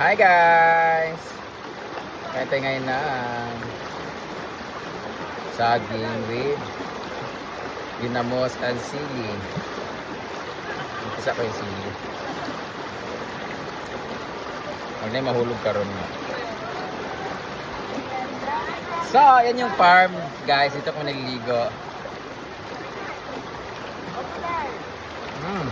Hi guys! Kaya ngayon na saging with dinamos and sili. Umpisa ko yung sili. Huwag na yung mahulog ka ron. So, yan yung farm guys. Ito ko nagliligo. Mm.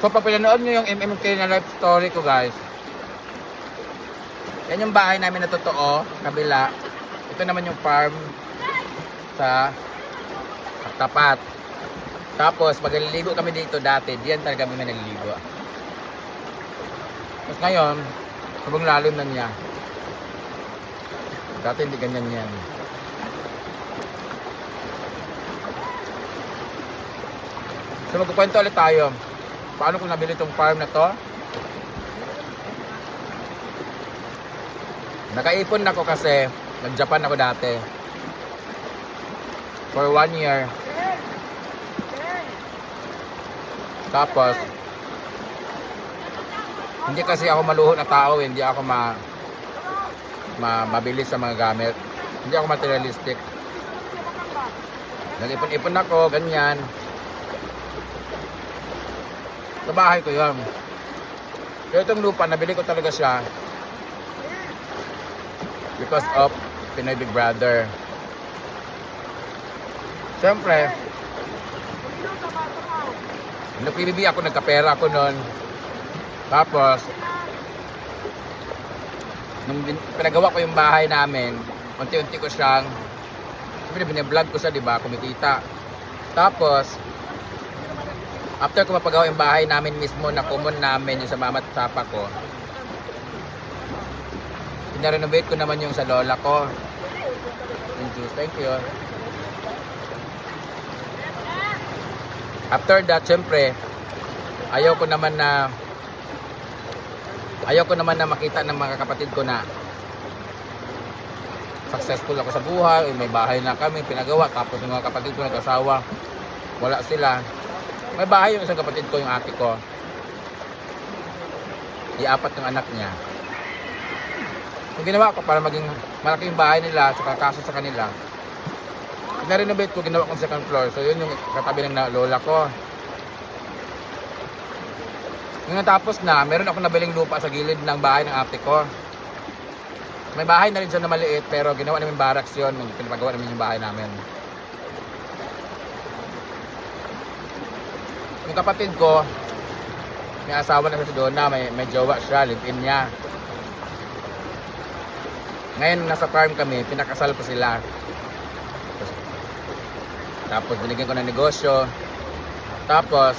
So pag pinanood nyo yung MMK na life story ko guys, yan yung bahay namin na totoo, kabila. Ito naman yung farm sa tapat. Tapos pag naliligo kami dito dati, diyan talaga kami naliligo. Tapos ngayon, sobrang lalim na niya. Dati hindi ganyan yan. So magkukwento ulit tayo. Paano ko nabili itong farm na to? Nakaipon ako kasi nag-Japan ako dati. For one year. Tapos, hindi kasi ako maluho na tao, eh. hindi ako ma, ma mabilis sa mga gamit. Hindi ako materialistic. Nag-ipon-ipon ako, ganyan. Sa bahay ko yun. Pero itong lupa, nabili ko talaga siya because of Pinoy Big Brother. Siyempre, nung PBB ako, nagkapera ako noon. Tapos, nung pinagawa ko yung bahay namin, unti-unti ko siyang, siyempre biniblog ko siya, di ba, kumikita. Tapos, after ko mapagawa yung bahay namin mismo na common namin yung sa mama at papa ko, pinarenovate ko naman yung sa lola ko. Thank you, thank you. After that, syempre, ayaw ko naman na ayaw ko naman na makita ng mga kapatid ko na successful ako sa buhay, may bahay na kami, pinagawa, tapos yung mga kapatid ko nag-asawa, wala sila. May bahay yung isang kapatid ko, yung ate ko. Di-apat yung anak niya. Yung ginawa ko para maging malaki yung bahay nila, sa kaso sa kanila, na-renovate ko, ginawa kong second floor. So yun yung katabi ng lola ko. Nung natapos na, meron ako nabiling lupa sa gilid ng bahay ng ate ko. May bahay na rin siya na maliit, pero ginawa namin barracks yun pinapagawa namin yung bahay namin. Yung kapatid ko, may asawa na siya si Donna, may, may jowa siya, live-in niya. Ngayon, nasa farm kami, pinakasal ko sila. Tapos binigyan ko ng negosyo. Tapos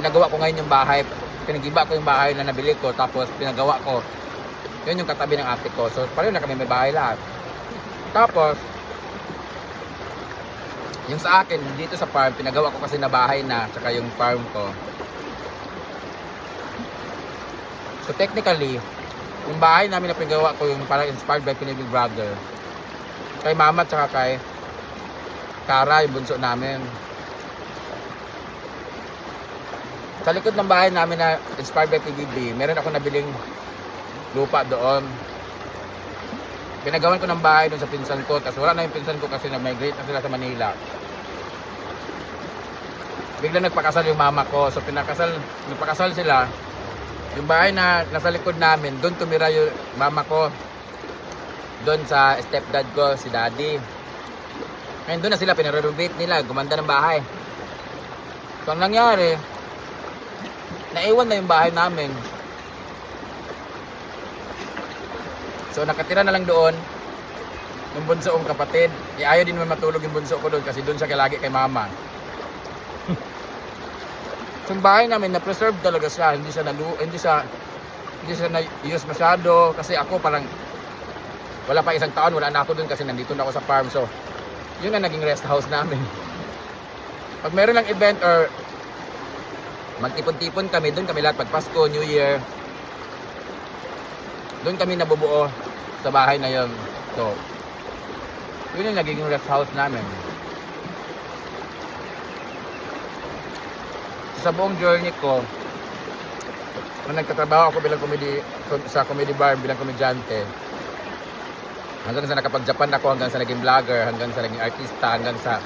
pinagawa ko ngayon yung bahay. Pinagiba ko yung bahay na nabili ko. Tapos pinagawa ko. Yun yung katabi ng ate ko. So pareho na kami may bahay lahat. Tapos yung sa akin, dito sa farm, pinagawa ko kasi na bahay na, tsaka yung farm ko. So technically, yung bahay namin na pinagawa ko, yung parang inspired by Pinay Big Brother, kay mama tsaka kay Kara, yung bunso namin. Sa likod ng bahay namin na inspired by PBB, meron ako nabiling lupa doon. Pinagawan ko ng bahay doon sa pinsan ko, tapos wala na yung pinsan ko kasi na-migrate na sila sa Manila. Bigla nagpakasal yung mama ko, so pinakasal, nagpakasal sila. Yung bahay na nasa likod namin, doon tumira yung mama ko, doon sa stepdad ko, si daddy. Ngayon doon na sila, pinarenovate nila, gumanda ng bahay. So ang nangyari, naiwan na yung bahay namin. So nakatira na lang doon, yung bunso kong kapatid. Eh, ayaw din naman matulog yung bunso ko doon kasi doon siya lagi kay mama. Yung bahay namin, na-preserve talaga siya. Hindi siya, nalu hindi siya, hindi siya na-use masyado kasi ako parang wala pa isang taon, wala na ako dun kasi nandito na ako sa farm. So, yun ang naging rest house namin. Pag meron lang event or Magtipon-tipon kami, doon kami lahat pag Pasko, New Year. Doon kami nabubuo sa bahay na yon. So, yun yung nagiging rest house namin. Sa buong journey ko, nung nagtatrabaho ako bilang comedy, sa comedy bar bilang komedyante, hanggang sa nakapag-Japan ako, hanggang sa naging vlogger, hanggang sa naging artista, hanggang sa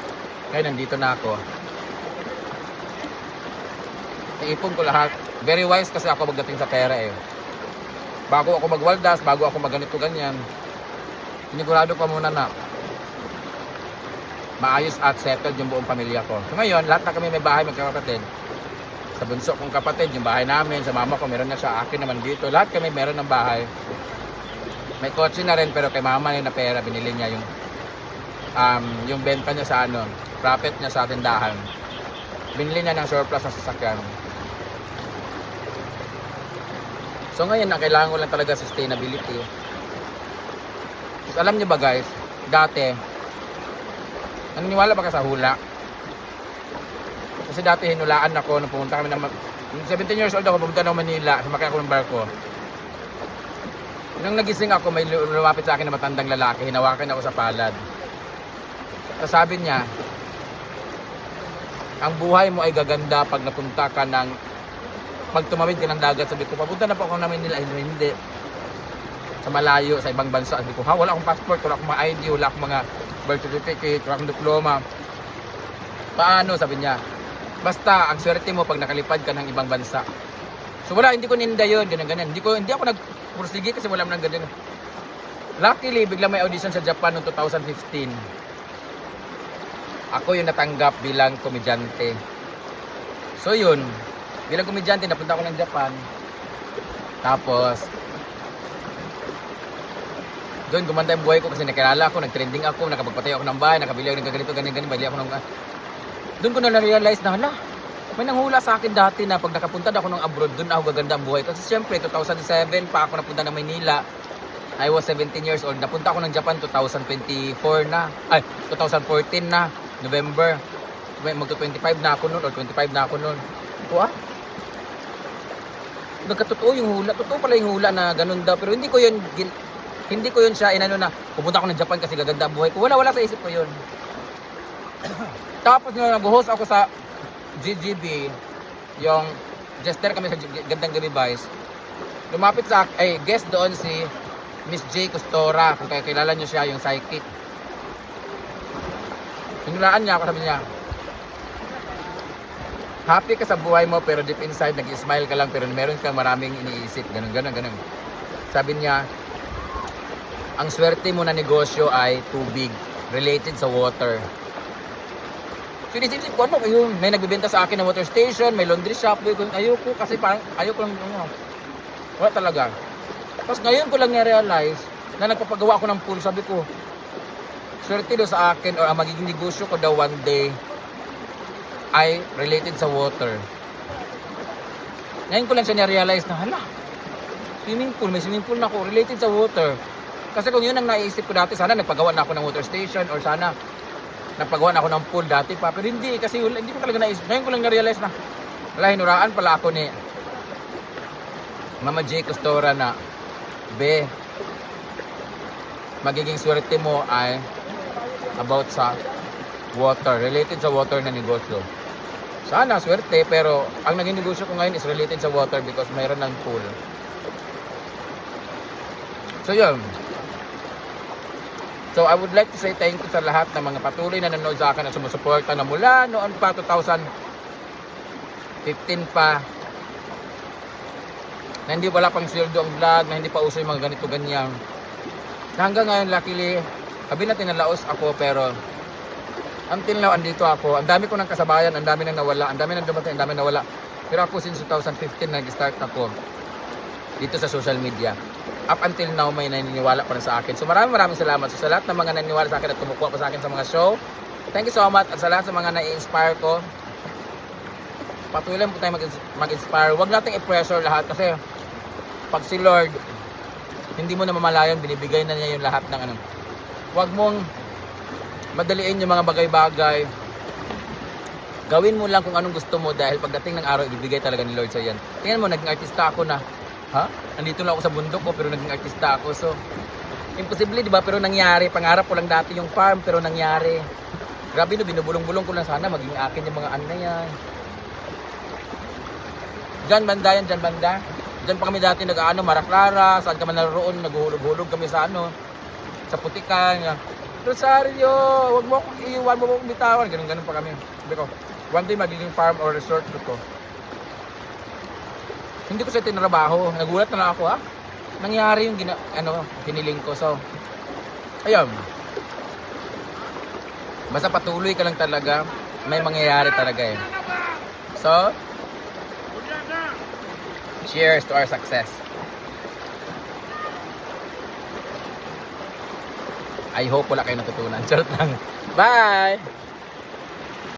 ngayon nandito na ako. Iipon ko lahat. Very wise kasi ako magdating sa pera eh. Bago ako magwaldas, bago ako magganito ganyan, sinigurado ko muna na maayos at settled yung buong pamilya ko. So ngayon, lahat na kami may bahay magkakapatid. Sa bunso kong kapatid, yung bahay namin, sa mama ko, meron na siya, akin naman dito. Lahat kami meron ng bahay. May kotse na rin, pero kay mama na pera, binili niya yung um, yung benta niya sa ano, profit niya sa tindahan. Binili niya ng surplus sa sasakyan. So ngayon, ang kailangan ko lang talaga sustainability. So, alam niyo ba guys, dati, naniniwala ba ka sa hula? Kasi dati hinulaan ako nung pumunta kami ng... Ma- nung 17 years old ako, pumunta ng Manila, sumakay ako ng barko. Nung nagising ako, may lu- lumapit sa akin na matandang lalaki, hinawakan ako sa palad. Tapos sabi niya, ang buhay mo ay gaganda pag napunta ka ng pag tumawid ka ng dagat, sabi ko, papunta na po ako namin nila, hindi, hindi. Sa malayo, sa ibang bansa, sabi ko, ha, wala akong passport, wala akong mga ID, wala akong mga birth certificate, wala akong diploma. Paano, sabi niya, basta, ang swerte mo pag nakalipad ka ng ibang bansa. So wala, hindi ko ninda yun, ganyan, ganyan. Hindi, ko, hindi ako nagpursige kasi wala nang ganyan. Luckily, bigla may audition sa Japan noong 2015. Ako yung natanggap bilang komedyante. So yun, bilang komedyante, napunta ako ng Japan. Tapos, doon gumanda yung buhay ko kasi nakilala ako, nag-trending ako, nakapagpatay ako ng bahay, nakabili ako ng ganito, ganyan, ganyan, bali ako ng... Doon ko na na-realize na, hala, may nanghula sa akin dati na pag nakapunta na ako ng abroad, doon ako gaganda ang buhay. Kasi siyempre, 2007 pa ako napunta ng Maynila. I was 17 years old. Napunta ako ng Japan 2024 na. Ay, 2014 na. November. May- Magto-25 na ako noon or 25 na ako noon. Ako ah. Nagkatotoo yung hula. Totoo pala yung hula na ganun daw. Pero hindi ko yun, hindi ko yun siya inano na pupunta ako ng Japan kasi gaganda ang buhay ko. Wala, wala sa isip ko yun. Tapos nung nag-host ako sa GGB, yung jester kami sa Gandang Gabi Vice, lumapit sa ay guest doon si Miss J. Costora, kung kayo kilala niyo siya, yung psychic. Hinulaan niya ako, sabi niya, happy ka sa buhay mo pero deep inside nag-smile ka lang pero meron kang maraming iniisip, ganun, ganun, ganun. Sabi niya, ang swerte mo na negosyo ay tubig, related sa water. So, inisip ko, ano yun? May nagbibenta sa akin ng water station, may laundry shop. Ayoko kasi parang, ayoko lang, ano, wala talaga. Tapos ngayon ko lang na-realize na nagpapagawa ako ng pool. Sabi ko, swerte daw sa akin or ang magiging negosyo ko daw one day ay related sa water. Ngayon ko lang siya na-realize na, hala, swimming pool, may swimming pool na ako, related sa water. Kasi kung yun ang naisip ko dati, sana nagpagawa na ako ng water station or sana nagpagawa na ako ng pool dati pa. Pero hindi, kasi hindi ko talaga naisip. Ngayon ko lang na-realize na, wala, hinuraan pala ako ni Mama J. Costora na, Be, magiging swerte mo ay about sa water, related sa water na negosyo. Sana swerte, pero ang naging negosyo ko ngayon is related sa water because mayroon ng pool. So yun. So I would like to say thank you sa lahat ng mga patuloy na nanonood sa akin at sumusuporta na mula noon pa 2015 pa na hindi wala pang sweldo ang vlog, na hindi pa uso yung mga ganito ganyan. Na hanggang ngayon luckily, sabi natin na laos ako pero until now andito ako. Ang dami ko ng kasabayan, ang dami nang nawala, ang dami nang dumating, ang dami nawala. Pero ako since 2015 nag-start ako dito sa social media. Up until now may naniniwala pa rin sa akin. So maraming maraming salamat. So sa lahat ng mga naniniwala sa akin at kumukuha pa sa akin sa mga show, thank you so much. At sa lahat sa mga na-inspire ko, patuloy po tayo mag- mag-inspire. Huwag nating i-pressure lahat kasi pag si Lord, hindi mo na mamalayan, binibigay na niya yung lahat ng ano. Huwag mong madaliin yung mga bagay-bagay. Gawin mo lang kung anong gusto mo dahil pagdating ng araw, ibibigay talaga ni Lord sa yan. Tingnan mo, naging artista ako na. Ha? Nandito lang ako sa bundok ko, pero naging artista ako. So, imposible, di ba? Pero nangyari. Pangarap ko lang dati yung farm, pero nangyari. Grabe no, binubulong-bulong ko lang sana maging akin yung mga ano na yan. Diyan banda yan, diyan banda. Diyan pa kami dati nag-ano, Maraclara, saan ka man naroon, naguhulog-hulog kami sa ano, sa putikan. Rosario, wag mo akong iiwan, mo akong bitawan. Ganun, ganun pa kami. Sabi ko, one day magiging farm or resort ko. Hindi ko siya tinrabaho. Nagulat na lang ako, ha? Nangyari yung gina, ano, hiniling ko. So, ayun. Basta patuloy ka lang talaga, may mangyayari talaga eh. So, cheers to our success. I hope wala kayo natutunan. Charot lang. Bye!